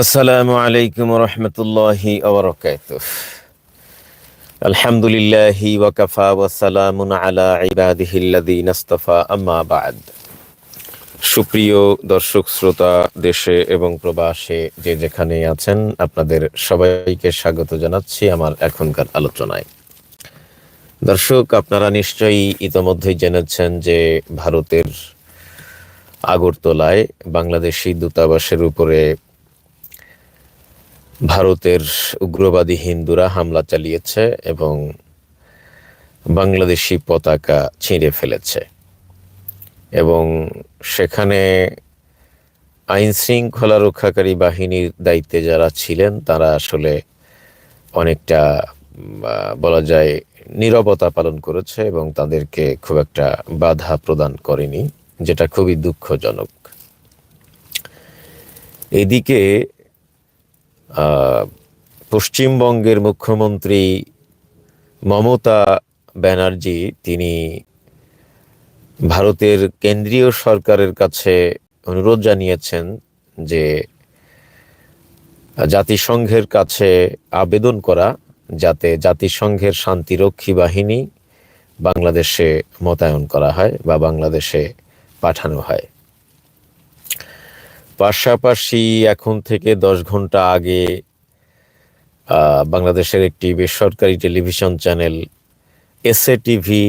আসসালামু আলাইকুম রহমতুল্লাহি আলহামদুলিল্লাহি ওয়াকাফা ওয়াসালামুন আলা ইবাদিহিল্লাযীনা ইসতাফা আম্মা বাদ। সুপ্রিয় দর্শক, শ্রোতা, দেশে এবং প্রবাসে যে যেখানে আছেন, আপনাদের সবাইকে স্বাগত জানাচ্ছি আমার এখনকার আলোচনায়। দর্শক, আপনারা নিশ্চয়ই ইতোমধ্যেই জেনেছেন যে ভারতের আগরতলায় বাংলাদেশি দূতাবাসের উপরে ভারতের উগ্রবাদী হিন্দুরা হামলা চালিয়েছে এবং বাংলাদেশি পতাকা ছিঁড়ে ফেলেছে। এবং সেখানে আইন শৃঙ্খলা রক্ষাকারী বাহিনীর দায়িত্বে যারা ছিলেন, তারা আসলে অনেকটা বলা যায় নিরবতা পালন করেছে এবং তাদেরকে খুব একটা বাধা প্রদান করেনি, যেটা খুবই দুঃখজনক। এদিকে পশ্চিমবঙ্গের মুখ্যমন্ত্রী মমতা ব্যানার্জি, তিনি ভারতের কেন্দ্রীয় সরকারের কাছে অনুরোধ জানিয়েছেন যে জাতিসংঘের কাছে আবেদন করা যাতে জাতিসংঘের শান্তিরক্ষী বাহিনী বাংলাদেশে মোতায়েন করা হয় বা বাংলাদেশে পাঠানো হয়। পাশাপাশি এখন থেকে দশ ঘণ্টা আগে বাংলাদেশের একটি বেসরকারি টেলিভিশন চ্যানেল এসএ টিভি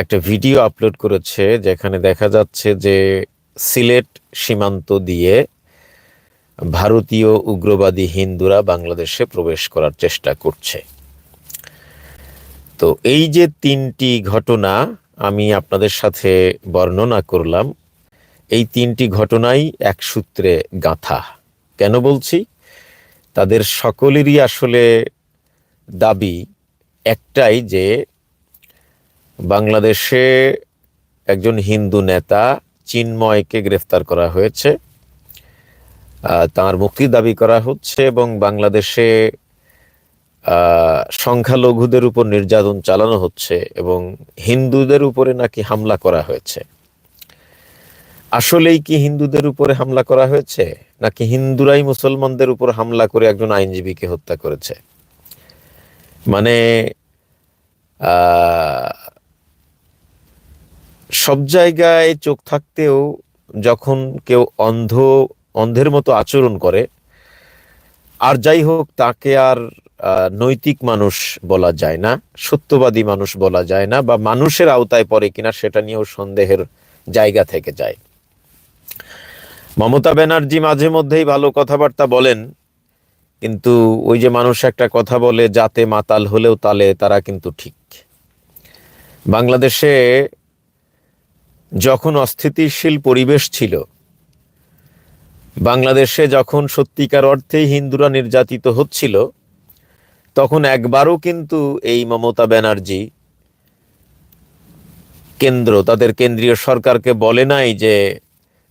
একটা ভিডিও আপলোড করেছে, যেখানে দেখা যাচ্ছে যে সিলেট সীমান্ত দিয়ে ভারতীয় উগ্রবাদী হিন্দুরা বাংলাদেশে প্রবেশ করার চেষ্টা করছে। তো এই যে তিনটি ঘটনা আমি আপনাদের সাথে বর্ণনা করলাম এই তিনটি ঘটনাই এক সূত্রে গাঁথা। কেন বলছি? তাদের সকলেরই আসলে দাবি একটাই যে বাংলাদেশে একজন হিন্দু নেতা চিন্ময়কে গ্রেফতার করা হয়েছে। তার মুক্তি দাবি করা হচ্ছে এবং বাংলাদেশে সংখ্যালঘুদের উপর নির্যাতন চালানো হচ্ছে এবং হিন্দুদের উপরে নাকি হামলা করা হয়েছে। আসলেই কি হিন্দুদের উপরে হামলা করা হয়েছে? নাকি হিন্দুরাই মুসলমানদের উপর হামলা করে একজন আইনজীবীকে হত্যা করেছে? মানে সব জায়গায় চোখ থাকতেও যখন কেউ অন্ধ, অন্ধের মতো আচরণ করে, আর যাই হোক তাকে আর নৈতিক মানুষ বলা যায় না, সত্যবাদী মানুষ বলা যায় না, বা মানুষের আওতায় পড়ে কিনা সেটা নিয়েও সন্দেহের জায়গা থেকে যায়। মমতা ব্যানার্জি মাঝে মধ্যেই ভালো কথাবার্তা বলেন, কিন্তু ওই যে মানুষ একটা কথা বলে যাতে মাতাল হলেও তালে তারা কিন্তু ঠিক। বাংলাদেশে যখন অস্থিতিশীল পরিবেশ ছিল, বাংলাদেশে যখন সত্যিকার অর্থেই হিন্দুরা নির্যাতিত হচ্ছিল, তখন একবারও কিন্তু এই মমতা ব্যানার্জি কেন্দ্র, তাদের কেন্দ্রীয় সরকারকে বলে নাই যে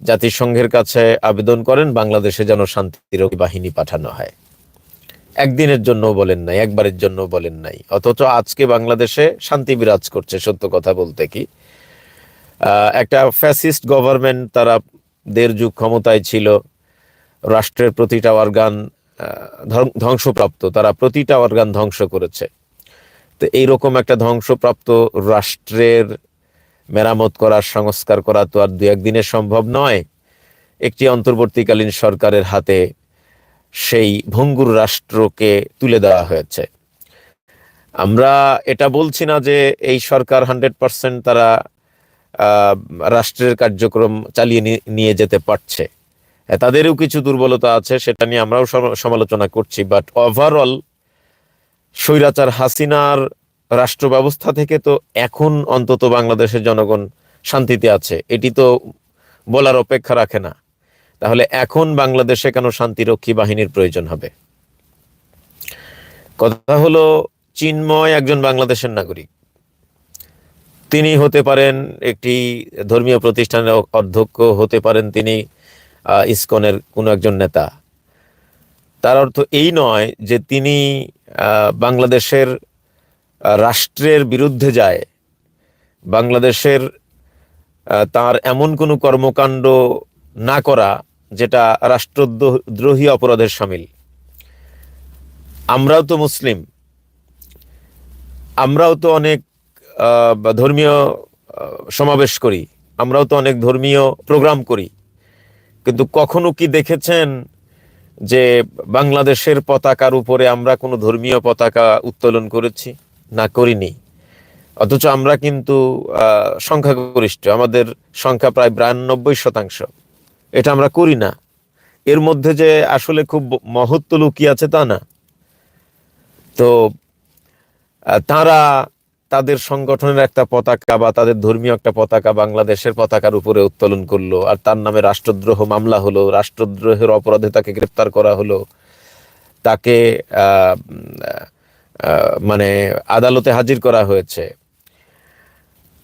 জাতিসংঘের কাছে আবেদন করেন, বাংলাদেশে যেন শান্তিরক্ষী বাহিনী পাঠানো হয়। একদিনের জন্য বলেন নাই, একবারের জন্য বলেন নাই। অথচ আজকে বাংলাদেশে শান্তি বিরাজ করছে, সত্য কথা বলতে কি। একটা ফ্যাসিস্ট গভর্নমেন্ট, তারা দেড় যুগ ক্ষমতায় ছিল, রাষ্ট্রের প্রতিটা অর্গান ধ্বংসপ্রাপ্ত, তারা প্রতিটা অর্গান ধ্বংস করেছে। তো এইরকম একটা ধ্বংসপ্রাপ্ত রাষ্ট্রের মেরামত করার সংস্কার করা তো আর দু একদিনে সম্ভব নয়। একটি অন্তর্বর্তীকালীন সরকারের হাতে সেই ভঙ্গুর রাষ্ট্রকে তুলে দেওয়া হয়েছে। আমরা এটা বলছি না যে এই সরকার হান্ড্রেড পার্সেন্ট তারা রাষ্ট্রের কার্যক্রম চালিয়ে নিয়ে যেতে পারছে। তাদেরও কিছু দুর্বলতা আছে, সেটা নিয়ে আমরাও সমালোচনা করছি বাট ওভারঅল স্বৈরাচার হাসিনার রাষ্ট্র ব্যবস্থা থেকে তো এখন অন্তত বাংলাদেশের জনগণ শান্তিতে আছে। এটি তো বলার অপেক্ষা রাখে না। তাহলে এখন বাংলাদেশে কেন শান্তিরক্ষী বাহিনীর প্রয়োজন হবে? কথা হলো, চিন্ময় একজন বাংলাদেশের নাগরিক। তিনি হতে পারেন একটি ধর্মীয় প্রতিষ্ঠানের অধ্যক্ষ, হতে পারেন তিনি ইসকনের কোনো একজন নেতা। তার অর্থ এই নয় যে তিনি বাংলাদেশের রাষ্ট্রের বিরুদ্ধে যায়, বাংলাদেশের তার এমন কোনো কর্মকাণ্ড না করা যেটা রাষ্ট্রদ্রোহী অপরাধের সামিল। আমরাও তো মুসলিম। আমরাও তো অনেক ধর্মীয় সমাবেশ করি। আমরাও তো অনেক ধর্মীয় প্রোগ্রাম করি। কিন্তু কখনো কি দেখেছেন যে বাংলাদেশের পতাকার উপরে আমরা কোনো ধর্মীয় পতাকা উত্তোলন করেছি? না করিনি। অথচ আমরা কিন্তু সংখ্যাগরিষ্ঠ। আমাদের সংখ্যা প্রায় বিরানব্বই শতাংশ। এটা আমরা করি না। এর মধ্যে যে আসলে খুব মহত্ব লুকিয়ে আছে তা না। তো তারা তাদের সংগঠনের একটা পতাকা বা তাদের ধর্মীয় একটা পতাকা বাংলাদেশের পতাকার উপরে উত্তোলন করল। আর তার নামে রাষ্ট্রদ্রোহ মামলা হলো। রাষ্ট্রদ্রোহের অপরাধে তাকে গ্রেপ্তার করা হলো। তাকে মানে আদালতে হাজির করা হয়েছে।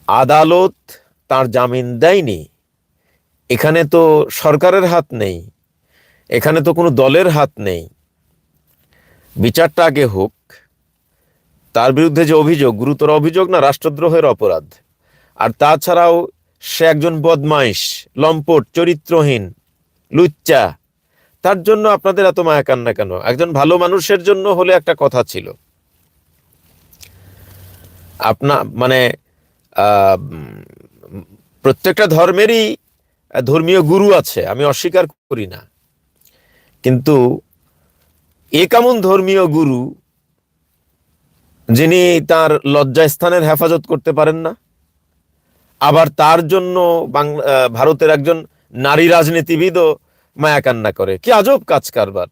আদালত তার জামিন দেয়নি। এখানে তো সরকারের হাত নেই। এখানে তো কোনো দলের হাত নেই। বিচারটা আগে হোক। তার বিরুদ্ধে যে অভিযোগ, গুরুতর অভিযোগ না রাষ্ট্রদ্রোহের অপরাধ। আর তাছাড়াও সে একজন বদমাইশ, লম্পট, চরিত্রহীন, লুচ্চা। তার জন্য আপনাদের এত মায়া কান্না কেন? একজন ভালো মানুষের জন্য হলে একটা কথা ছিল। আপনা মানে প্রত্যেকটা ধর্মেরই ধর্মীয় গুরু আছে, আমি অস্বীকার করি না। কিন্তু এ কেমন ধর্মীয় গুরু যিনি তার লজ্জাস্থানের হেফাজত করতে পারেন না? আবার তার জন্য ভারতের একজন নারী রাজনীতিবিদও মায়া কান্না করে। কি আজব কাজ কারবার।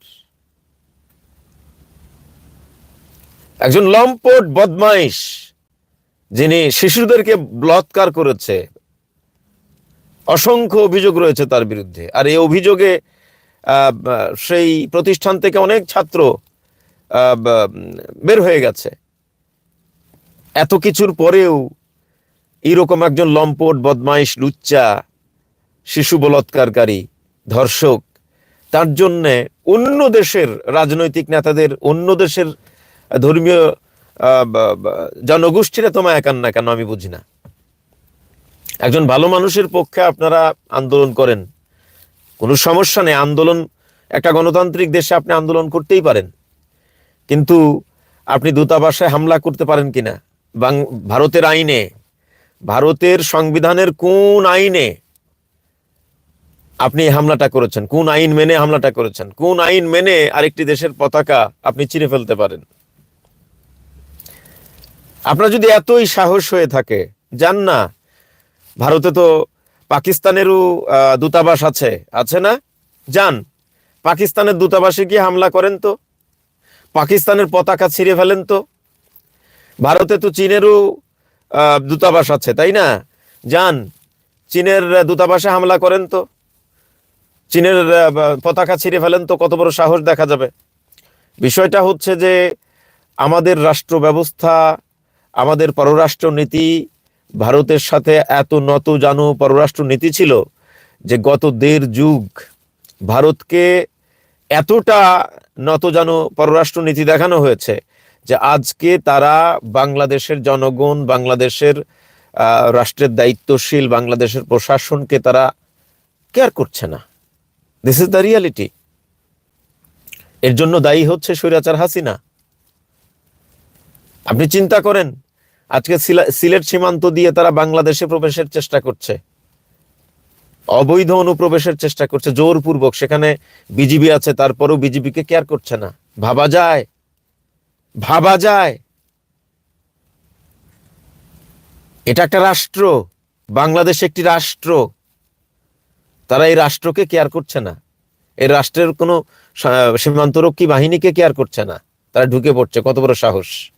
একজন লম্পট বদমাইশ। যিনি শিশুদেরকে বলাৎকার করেছে, অসংখ্য অভিযোগ রয়েছে তার বিরুদ্ধে। আর এই অভিযোগে সেই প্রতিষ্ঠান থেকে অনেক ছাত্র বের হয়ে গেছে। এত কিছুর পরেও এরকম একজন লম্পট, বদমাইশ, লুচ্চা, শিশু বলাৎকারকারী, ধর্ষক, তার জন্যে অন্য দেশের রাজনৈতিক নেতাদের, অন্য দেশের ধর্মীয় জনগোষ্ঠীরা তোমায় একান না কেন আমি বুঝি না। একজন ভালো মানুষের পক্ষে আপনারা আন্দোলন করেন। কোনো সমস্যা নেই, আন্দোলন, একটা গণতান্ত্রিক দেশে আপনি আন্দোলন করতেই পারেন। কিন্তু আপনি দূতাবাসে হামলা করতে পারেন কিনা? ভারতের আইনে, ভারতের সংবিধানের কোন আইনে আপনি হামলাটা করেছেন? কোন আইন মেনে হামলাটা করেছেন? কোন আইন মেনে আরেকটি দেশের পতাকা আপনি চিরে ফেলতে পারেন? আপনার যদি এতই সাহস হয়ে থাকে, যান না। ভারতে তো পাকিস্তানেরও দূতাবাস আছে। আছে না? যান। পাকিস্তানের দূতাবাসে গিয়ে হামলা করেন তো। পাকিস্তানের পতাকা ছিঁড়ে ফেলেন তো। ভারতে তো চীনেরও দূতাবাস আছে, তাই না? যান। চীনের দূতাবাসে হামলা করেন তো। চীনের পতাকা ছিঁড়ে ফেলেন তো, কত বড় সাহস দেখা যাবে। বিষয়টা হচ্ছে যে, আমাদের রাষ্ট্র ব্যবস্থা আমাদের পররাষ্ট্র নীতি ভারতের সাথে এত নত জানু পররাষ্ট্র নীতি ছিল যে গত দেড় যুগ ভারতকে এতটা নত জানু পররাষ্ট্র নীতি দেখানো হয়েছে যে আজকে তারা বাংলাদেশের জনগণ, বাংলাদেশের রাষ্ট্রের দায়িত্বশীল, বাংলাদেশের প্রশাসনকে তারা কেয়ার করছে না। দিস ইজ দ্য রিয়ালিটি এর জন্য দায়ী হচ্ছে স্বৈরাচার হাসিনা। আপনি চিন্তা করেন আজকে সিলা- সিলেট সীমান্ত দিয়ে তারা বাংলাদেশে প্রবেশের চেষ্টা করছে। অবৈধ অনুপ্রবেশের চেষ্টা করছে, জোরপূর্বক। সেখানে বিজিবি আছে, তারপরেও বিজিবিকে কেয়ার করছে না। ভাবা যায়। ভাবা যায়। এটা একটা রাষ্ট্র। বাংলাদেশ একটি রাষ্ট্র। তারা এই রাষ্ট্রকে কেয়ার করছে না। এই রাষ্ট্রের কোনো সীমান্তরক্ষী বাহিনীকে কেয়ার করছে না। তারা ঢুকে পড়ছে। কত বড় সাহস।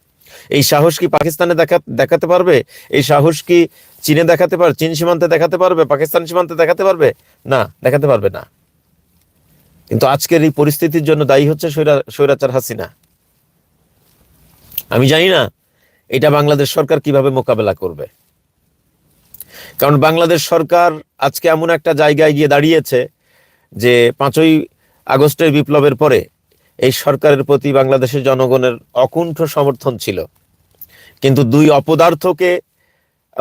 এই সাহস কি পাকিস্তানে দেখা, দেখাতে পারবে? এই সাহস কি চীনে দেখাতে পারবে চীন সীমান্তে দেখাতে পারবে? পাকিস্তান সীমান্তে দেখাতে পারবে? না, দেখাতে পারবে না। কিন্তু আজকের এই পরিস্থিতির জন্য দায়ী হচ্ছে স্বৈরা- স্বৈরাচার হাসিনা। আমি জানি না, এটা বাংলাদেশ সরকার কীভাবে মোকাবেলা করবে। কারণ বাংলাদেশ সরকার আজকে এমন একটা জায়গায় গিয়ে দাঁড়িয়েছে যে পাঁচই আগস্টের বিপ্লবের পরে এই সরকারের প্রতি বাংলাদেশের জনগণের অকুণ্ঠ সমর্থন ছিল। কিন্তু দুই অপদার্থকে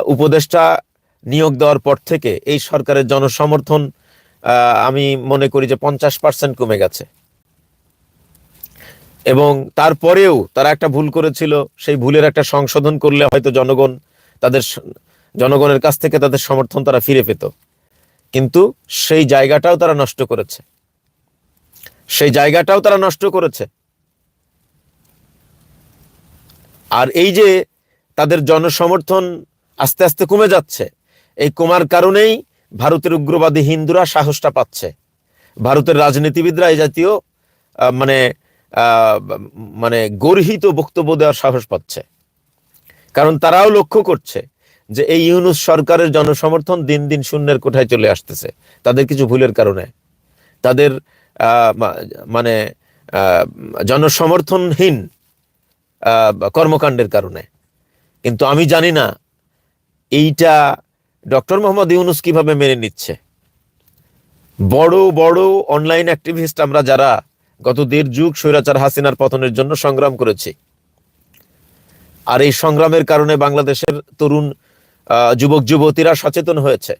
উপদেষ্টা নিয়োগ দেওয়ার পর থেকে এই সরকারের জনসমর্থন আমি মনে করি যে পঞ্চাশ পার্সেন্ট কমে গেছে। এবং তারপরেও তারা একটা ভুল করেছিল, সেই ভুলের একটা সংশোধন করলে হয়তো জনগণ তাদের জনগণের কাছ থেকে তাদের সমর্থন তারা ফিরে পেত। কিন্তু সেই জায়গাটাও তারা নষ্ট করেছে। সেই জায়গাটাও তারা নষ্ট করেছে। আর এই যে তাদের জনসমর্থন আস্তে আস্তে কমে যাচ্ছে, এই কমার কারণেই ভারতের উগ্রবাদী হিন্দুরা সাহসটা পাচ্ছে। ভারতের রাজনীতিবিদরা এই জাতীয় মানে মানে গর্হিত বক্তব্য দেওয়ার সাহস পাচ্ছে। কারণ তারাও লক্ষ্য করছে যে এই ইউনুস সরকারের জনসমর্থন দিন দিন শূন্যের কোঠায় চলে আসতেছে, তাদের কিছু ভুলের কারণে। তাদের মানে জনসমর্থনহীন কর্মকাণ্ডের কারণে। কিন্তু আমি জানি না এইটা ডক্টর মোহাম্মদ ইউনুস কীভাবে মেনে নিচ্ছে। বড় বড় অনলাইন অ্যাক্টিভিস্ট আমরা যারা গত দেড় যুগ স্বৈরাচার হাসিনার পতনের জন্য সংগ্রাম করেছি। আর এই সংগ্রামের কারণে বাংলাদেশের তরুণ যুবক, যুবতীরা সচেতন হয়েছে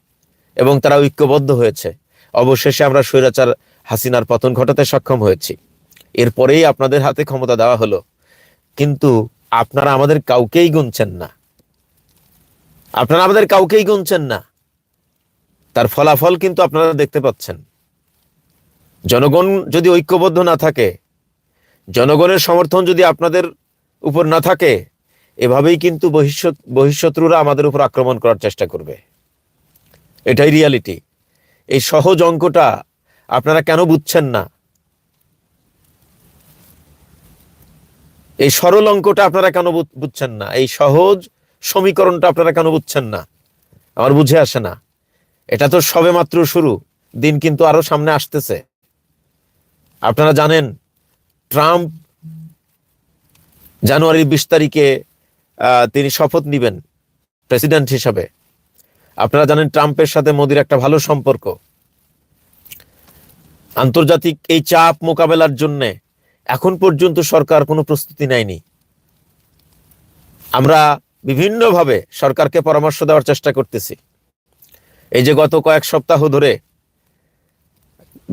এবং তারা ঐক্যবদ্ধ হয়েছে। অবশেষে আমরা স্বৈরাচার হাসিনার পতন ঘটাতে সক্ষম হয়েছি। এরপরেই আপনাদের হাতে ক্ষমতা দেওয়া হলো। কিন্তু আপনারা আমাদের কাউকেই গুনছেন না। আপনারা আমাদের কাউকেই গুনছেন না। তার ফলাফল কিন্তু আপনারা দেখতে পাচ্ছেন। জনগণ যদি ঐক্যবদ্ধ না থাকে, জনগণের সমর্থন যদি আপনাদের উপর না থাকে, এভাবেই কিন্তু বহিষ্যৎ বহিঃশত্রুরা আমাদের উপর আক্রমণ করার চেষ্টা করবে। এটাই রিয়ালিটি এই সহজ অঙ্কটা আপনারা কেন বুঝছেন না? এই সরল অঙ্কটা আপনারা কেন বুঝছেন না? এই সহজ সমীকরণটা আপনারা কেন বুঝছেন না? আমার বুঝে আসে না। এটা তো সবে মাত্র শুরু। দিন কিন্তু আরও সামনে আসতেছে। আপনারা জানেন, ট্রাম্প জানুয়ারির বিশ তারিখে তিনি শপথ নিবেন প্রেসিডেন্ট হিসাবে। আপনারা জানেন, ট্রাম্পের সাথে মোদির একটা ভালো সম্পর্ক। আন্তর্জাতিক এই চাপ মোকাবেলার জন্য এখন পর্যন্ত সরকার কোনো প্রস্তুতি নেয়নি। আমরা বিভিন্নভাবে সরকারকে পরামর্শ দেওয়ার চেষ্টা করতেছি। এই যে গত কয়েক সপ্তাহ ধরে,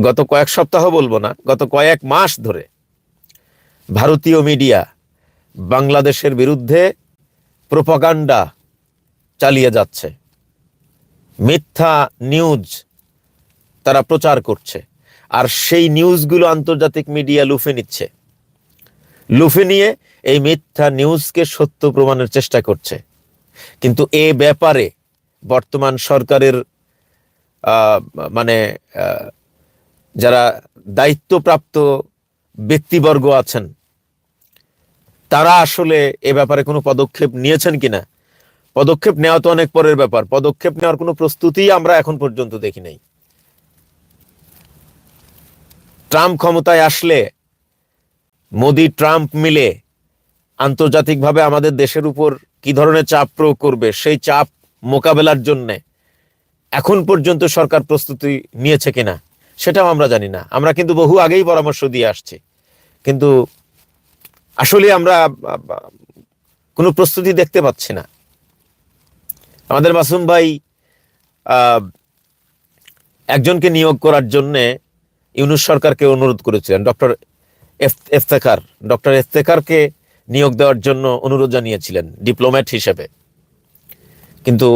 গত কয়েক সপ্তাহ বলব না, গত কয়েক মাস ধরে ভারতীয় মিডিয়া বাংলাদেশের বিরুদ্ধে প্রোপাগান্ডা চালিয়ে যাচ্ছে। মিথ্যা নিউজ তারা প্রচার করছে। আর সেই নিউজগুলো আন্তর্জাতিক মিডিয়া লুফে নিচ্ছে। লুফে নিয়ে এই মিথ্যা নিউজকে সত্য প্রমাণের চেষ্টা করছে। কিন্তু এ ব্যাপারে বর্তমান সরকারের মানে যারা দায়িত্বপ্রাপ্ত ব্যক্তিবর্গ আছেন, তারা আসলে এ ব্যাপারে কোনো পদক্ষেপ নিয়েছেন কিনা? পদক্ষেপ নেওয়া তো অনেক পরের ব্যাপার। পদক্ষেপ নেওয়ার কোনো প্রস্তুতি আমরা এখন পর্যন্ত দেখি নাই। ট্রাম্প ক্ষমতায় আসলে মোদি, ট্রাম্প মিলে আন্তর্জাতিকভাবে আমাদের দেশের উপর কি ধরনের চাপ প্রয়োগ করবে, সেই চাপ মোকাবেলার জন্য এখন পর্যন্ত সরকার প্রস্তুতি নিয়েছে কিনা, সেটাও আমরা জানি না। আমরা কিন্তু বহু আগেই পরামর্শ দিয়ে আসছি। কিন্তু আসলে আমরা কোনো প্রস্তুতি দেখতে পাচ্ছি না। আমাদের মাসুম ভাই একজনকে নিয়োগ করার জন্য ইউনুস সরকারকে অনুরোধ করেছিলেন, ডক্টর এফতেকার ডক্টর এফতেকারকে নিয়োগ দেওয়ার জন্য অনুরোধ জানিয়েছিলেন, ডিপ্লোম্যাট হিসেবে। কিন্তু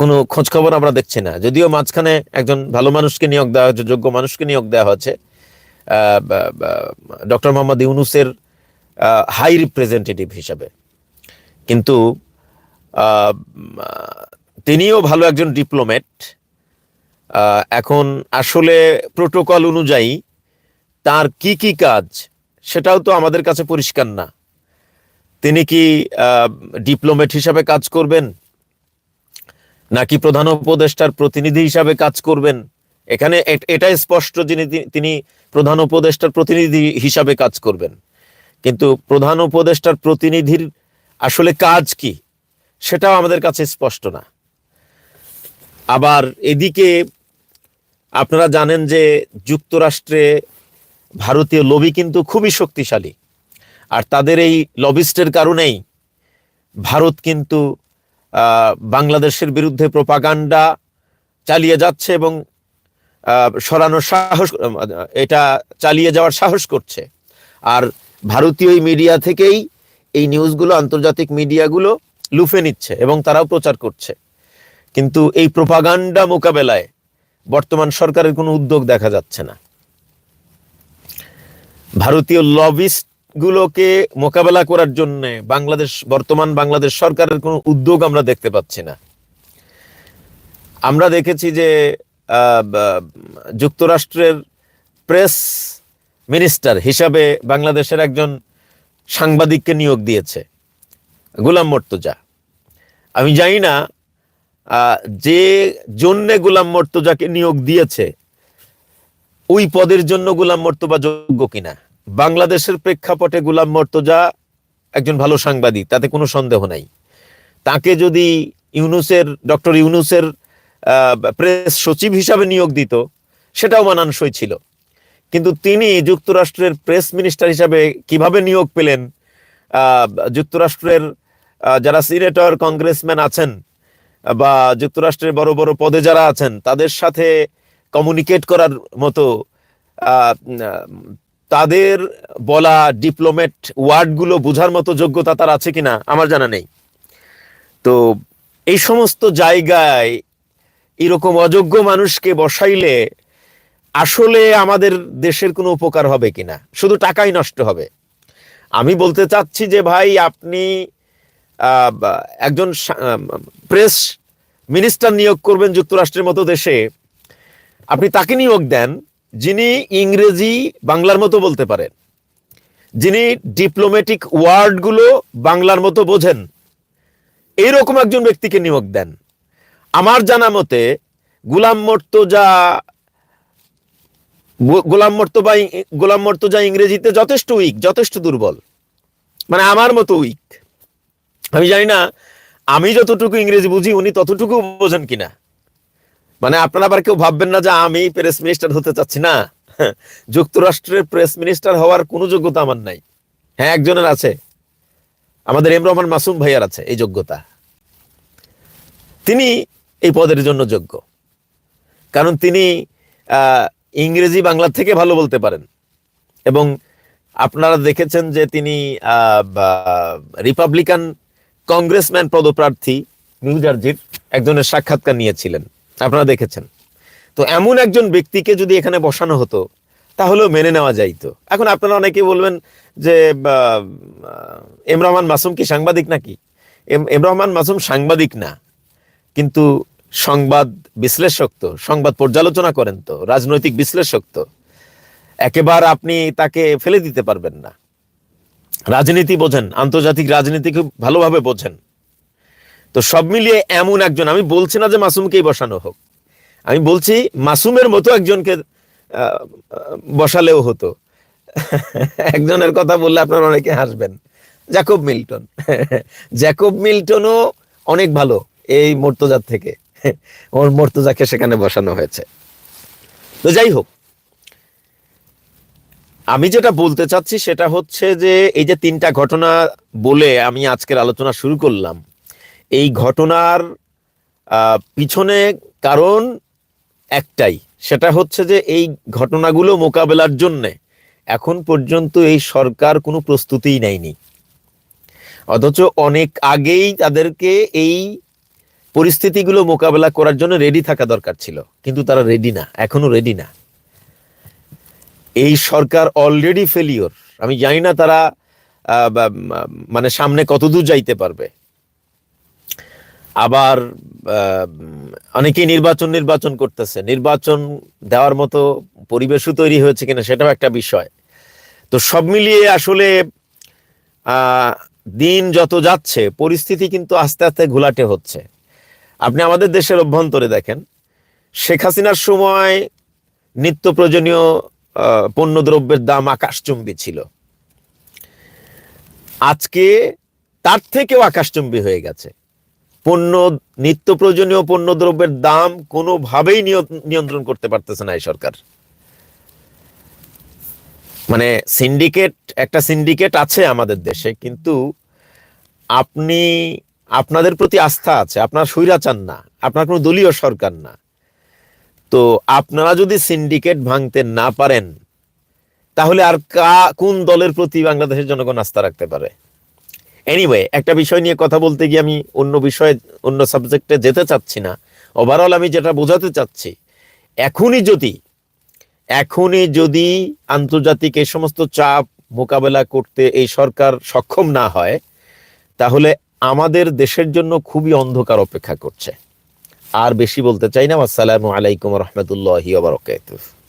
কোনো খোঁজখবর আমরা দেখছি না। যদিও মাঝখানে একজন ভালো মানুষকে নিয়োগ দেওয়া হয়েছে, যোগ্য মানুষকে নিয়োগ দেওয়া হয়েছে ডক্টর মোহাম্মদ ইউনুসের হাই রিপ্রেজেন্টেটিভ হিসাবে। কিন্তু তিনিও ভালো একজন ডিপ্লোম্যাট এখন আসলে প্রোটোকল অনুযায়ী তার কি কি কাজ সেটাও তো আমাদের কাছে পরিষ্কার না। তিনি কি ডিপ্লোমেট হিসাবে কাজ করবেন? নাকি প্রধান উপদেষ্টার প্রতিনিধি হিসাবে কাজ করবেন? এখানে এ- এটাই স্পষ্ট যিনি তিনি প্রধান উপদেষ্টার প্রতিনিধি হিসাবে কাজ করবেন। কিন্তু প্রধান উপদেষ্টার প্রতিনিধির আসলে কাজ কি সেটাও আমাদের কাছে স্পষ্ট না। আবার এদিকে আপনারা জানেন যে যুক্তরাষ্ট্রে ভারতীয় লবি কিন্তু খুবই শক্তিশালী। আর তাদের এই লবিস্টের কারণেই ভারত কিন্তু বাংলাদেশের বিরুদ্ধে প্রপাগান্ডা চালিয়ে যাচ্ছে এবং সরানোর সাহস, এটা চালিয়ে যাওয়ার সাহস করছে। আর ভারতীয় মিডিয়া থেকেই এই নিউজগুলো, আন্তর্জাতিক মিডিয়াগুলো লুফে নিচ্ছে এবং তারাও প্রচার করছে। কিন্তু এই প্রোপাগান্ডা মোকাবেলায় বর্তমান সরকারের কোনো উদ্যোগ দেখা যাচ্ছে না। ভারতীয় লবিস্ট গুলোকে মোকাবেলা করার জন্য বাংলাদেশ, বর্তমান বাংলাদেশ সরকারের কোনো উদ্যোগ আমরা দেখতে পাচ্ছি না। আমরা দেখেছি যে যুক্তরাষ্ট্রের প্রেস মিনিস্টার হিসাবে বাংলাদেশের একজন সাংবাদিককে নিয়োগ দিয়েছে, গোলাম মর্তজা। আমি জানি না যে জন্যে গোলাম মর্তজাকে নিয়োগ দিয়েছে, ওই পদের জন্য গোলাম মর্তবা যোগ্য কিনা? বাংলাদেশের প্রেক্ষাপটে গোলাম মর্তজা একজন ভালো সাংবাদিক, তাতে কোনো সন্দেহ নাই। তাকে যদি ইউনুসের, ডক্টর ইউনুসের প্রেস সচিব হিসাবে নিয়োগ দিত, সেটাও মানানসই ছিল। কিন্তু তিনি যুক্তরাষ্ট্রের প্রেস মিনিস্টার হিসাবে কীভাবে নিয়োগ পেলেন? যুক্তরাষ্ট্রের যারা সিনেটর, কংগ্রেসম্যান আছেন বা যুক্তরাষ্ট্রের বড় বড় পদে যারা আছেন, তাদের সাথে কমিউনিকেট করার মতো তাদের বলা ডিপ্লোমেট ওয়ার্ডগুলো বোঝার মতো যোগ্যতা তার আছে কিনা আমার জানা নেই। তো এই সমস্ত জায়গায় এরকম অযোগ্য মানুষকে বসাইলে আসলে আমাদের দেশের কোনো উপকার হবে কিনা? শুধু টাকাই নষ্ট হবে। আমি বলতে চাচ্ছি যে ভাই, আপনি একজন প্রেস মিনিস্টার নিয়োগ করবেন যুক্তরাষ্ট্রের মতো দেশে, আপনি তাকে নিয়োগ দেন যিনি ইংরেজি বাংলার মতো বলতে পারেন, যিনি ডিপ্লোম্যাটিক ওয়ার্ডগুলো বাংলার মতো বোঝেন। এইরকম একজন ব্যক্তিকে নিয়োগ দেন। আমার জানা মতে গুলাম মর্তজা গোলাম মর্তবা গোলাম মর্তজা ইংরেজিতে যথেষ্ট উইক যথেষ্ট দুর্বল। মানে আমার মতো উইক আমি জানি না, আমি যতটুকু ইংরেজি বুঝি, উনি ততটুকু বোঝেন কিনা। মানে আপনারা আবার কেউ ভাববেন না যে আমি প্রেস মিনিস্টার হতে চাচ্ছি না। যুক্তরাষ্ট্রের প্রেস মিনিস্টার হওয়ার কোনো যোগ্যতা আমার নাই। হ্যাঁ একজনের আছে। আমাদের এম রহমান মাসুম ভাইয়ার আছে এই যোগ্যতা। তিনি এই পদের জন্য যোগ্য। কারণ তিনি ইংরেজি বাংলা থেকে ভালো বলতে পারেন। এবং আপনারা দেখেছেন যে তিনি রিপাবলিকান কংগ্রেসম্যান পদপ্রার্থী নিউ একজনের সাক্ষাৎকার নিয়েছিলেন। আপনারা দেখেছেন। তো এমন একজন ব্যক্তিকে যদি এখানে বসানো হতো, তাহলেও মেনে নেওয়া যাইতো। এখন আপনারা অনেকে বলবেন যে এম রহমান মাসুম কি সাংবাদিক নাকি? এম এম রহমান মাসুম সাংবাদিক না। কিন্তু সংবাদ বিশ্লেষক তো, সংবাদ পর্যালোচনা করেন তো, রাজনৈতিক বিশ্লেষক তো। একেবারে আপনি তাকে ফেলে দিতে পারবেন না। রাজনীতি বোঝেন, আন্তর্জাতিক রাজনীতি খুব ভালোভাবে বোঝেন। তো সব মিলিয়ে এমন একজন, আমি বলছি না যে মাসুমকেই বসানো হোক। আমি বলছি মাসুমের মতো একজনকে বসালেও হতো। একজনের কথা বললে আপনারা অনেকে হাসবেন। Jacob Milton. জ্যাকব মিল্টনও অনেক ভালো এই মর্তজার থেকে। ওর মর্তজাকে সেখানে বসানো হয়েছে। তো যাই হোক আমি যেটা বলতে চাচ্ছি সেটা হচ্ছে যে এই যে তিনটা ঘটনা বলে আমি আজকের আলোচনা শুরু করলাম, এই ঘটনার পিছনে কারণ একটাই, সেটা হচ্ছে যে এই ঘটনাগুলো মোকাবেলার জন্য এখন পর্যন্ত এই সরকার কোনো প্রস্তুতিই নেয়নি। অথচ অনেক আগেই তাদেরকে এই পরিস্থিতিগুলো মোকাবেলা করার জন্য রেডি থাকা দরকার ছিল, কিন্তু তারা রেডি না, এখনও রেডি না। এই সরকার অলরেডি ফেলিওর আমি জানি না তারা মানে সামনে কতদূর যাইতে পারবে। আবার অনেকেই নির্বাচন নির্বাচন করতেছে। নির্বাচন দেওয়ার মতো পরিবেশও তৈরি হয়েছে কিনা সেটাও একটা বিষয়। তো সব মিলিয়ে আসলে দিন যত যাচ্ছে, পরিস্থিতি কিন্তু আস্তে আস্তে ঘোলাটে হচ্ছে। আপনি আমাদের দেশের অভ্যন্তরে দেখেন, শেখ হাসিনার সময় নিত্য প্রয়োজনীয় পণ্যদ্রব্যের দাম আকাশচুম্বী ছিল। আজকে তার থেকেও আকাশচুম্বী হয়ে গেছে। পণ্য নিত্য প্রয়োজনীয় পণ্যদ্রব্যের দাম কোনোভাবেই নিয়- নিয়ন্ত্রণ করতে পারতেছে না এই সরকার। মানে সিন্ডিকেট, একটা সিন্ডিকেট আছে আমাদের দেশে, কিন্তু আপনি, আপনাদের প্রতি আস্থা আছে, আপনার স্বৈরাচার না, আপনার কোনো দলীয় সরকার না। তো আপনারা যদি সিন্ডিকেট ভাঙতে না পারেন, তাহলে আর কা, কোন দলের প্রতি বাংলাদেশের জনগণ আস্থা রাখতে পারে? এনিওয়ে একটা বিষয় নিয়ে কথা বলতে গিয়ে আমি অন্য বিষয়ে, অন্য সাবজেক্টে যেতে চাচ্ছি না। ওভারঅল আমি যেটা বোঝাতে চাচ্ছি, এখনই যদি এখনই যদি আন্তর্জাতিক এই সমস্ত চাপ মোকাবেলা করতে এই সরকার সক্ষম না হয়, তাহলে আমাদের দেশের জন্য খুবই অন্ধকার অপেক্ষা করছে। আর বেশি বলতে চাই না। আসসালামু আলাইকুম রহমতুল্লাহ বারকাতুহ।